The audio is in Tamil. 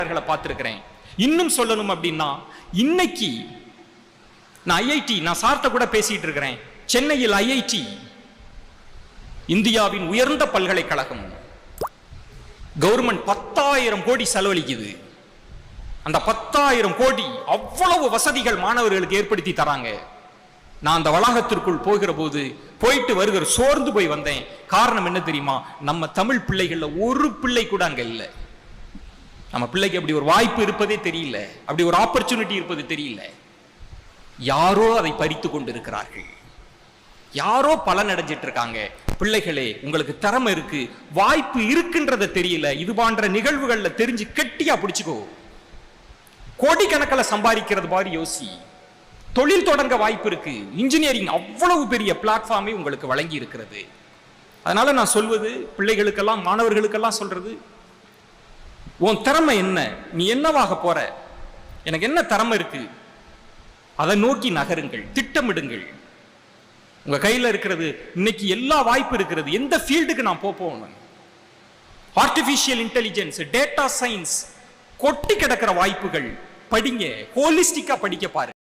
களை பார்த்திருக்கிறேன். இன்னும் சொல்லணும் அப்படின்னா இன்னைக்கு நான் ஐஐடி நான் சார்ட்ட கூட பேசிட்டு இருக்கிறேன் சென்னையில் ஐஐடி இந்தியாவின் உயர்ந்த பல்கலைக்கழகம். கவர்மெண்ட் பத்தாயிரம் கோடி செலவழிக்குது. அந்த பத்தாயிரம் கோடி அவ்வளவு வசதிகள் மாணவர்களுக்கு ஏற்படுத்தி தராங்க. நான் அந்த வளாகத்திற்குள் போகிற போது போயிட்டு வருகிற சோர்ந்து போய் வந்தேன். காரணம் என்ன தெரியுமா? நம்ம தமிழ் பிள்ளைகள்ல ஒரு பிள்ளை கூட அங்க இல்லை. நம்ம பிள்ளைக்கு அப்படி ஒரு வாய்ப்பு இருப்பதே தெரியல. அப்படி ஒரு ஆப்பர்ச்சுனிட்டி இருப்பது தெரியல. யாரோ அதை பறித்து கொண்டிருக்கிறார்கள். யாரோ பலன் அடைஞ்சிட்டு இருக்காங்க பிள்ளைகளே உங்களுக்கு திறமை இருக்கு. வாய்ப்பு இருக்குன்றத தெரியல. இது போன்ற நிகழ்வுகள்ல தெரிஞ்சு கெட்டியா பிடிச்சுக்கோ. கோடிக்கணக்கில் சம்பாதிக்கிறது மாதிரி யோசி. தொழில் தொடங்க வாய்ப்பு இருக்கு. இன்ஜினியரிங் அவ்வளவு பெரிய பிளாட்ஃபார்மை உங்களுக்கு வழங்கி இருக்கிறது. அதனால நான் சொல்வது பிள்ளைகளுக்கெல்லாம் மாணவர்களுக்கெல்லாம் சொல்றது உன் திறமை என்ன? நீ என்னவாக போற? எனக்கு என்ன திறமை இருக்கு? அதை நோக்கி நகருங்கள் திட்டமிடுங்கள். உங்க கையில் இருக்கிறது இன்னைக்கு எல்லா வாய்ப்பு இருக்கிறது. எந்த ஃபீல்டுக்கு நான் போகணும்? ஆர்டிபிஷியல் இன்டெலிஜென்ஸ் டேட்டா சயின்ஸ் கொட்டி கிடக்கிற வாய்ப்புகள். படிங்க ஹோலிஸ்டிக்கா படிக்க பாருங்க.